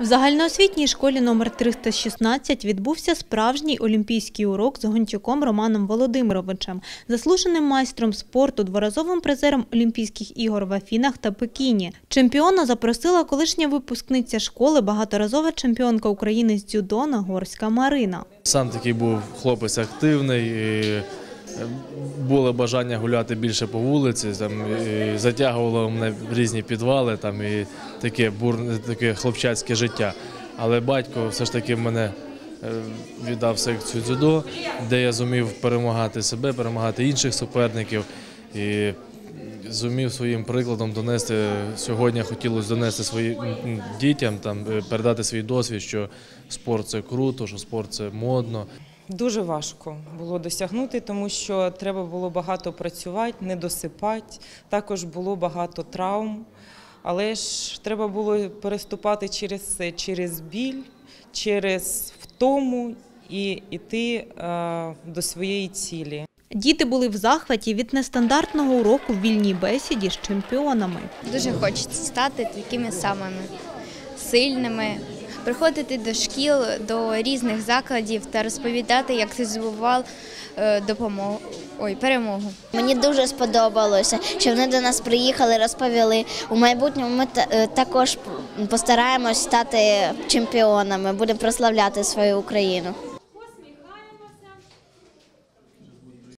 В загальноосвітній школі номер 316 відбувся справжній олімпійський урок з гончуком Романом Володимировичем, заслуженим майстром спорту, дворазовим призером Олімпійських ігор в Афінах та Пекіні. Чемпіона запросила колишня випускниця школи, багаторазова чемпіонка України з дзюдо Нагорська Марина. Сам такий був хлопець активний. Було бажання гуляти більше по вулиці, там, і затягувало мене в різні підвали, там, і таке бурне, таке хлопчацьке життя. Але батько все ж таки мене е, віддав секцію дзюдо, де я зумів перемагати себе, перемагати інших суперників. І зумів своїм прикладом донести сьогодні хотілося донести своїм дітям, там, е, передати свій досвід, що спорт це круто, що спорт це модно. Дуже важко було досягнути, тому що треба було багато працювати, не досипати. Також було багато травм. Але ж треба було переступати через це, через біль, через втому і йти е, до своєї цілі. Діти були в захваті від нестандартного уроку в вільній бесіді з чемпіонами. Дуже хочеться стати такими самими сильними, приходити до шкіл, до різних закладів та розповідати, як ти здобував е, допомогу, ой, перемогу. Мені дуже сподобалося, що вони до нас приїхали, розповіли. У майбутньому ми е, також постараємось стати чемпіонами, будемо прославляти свою Україну.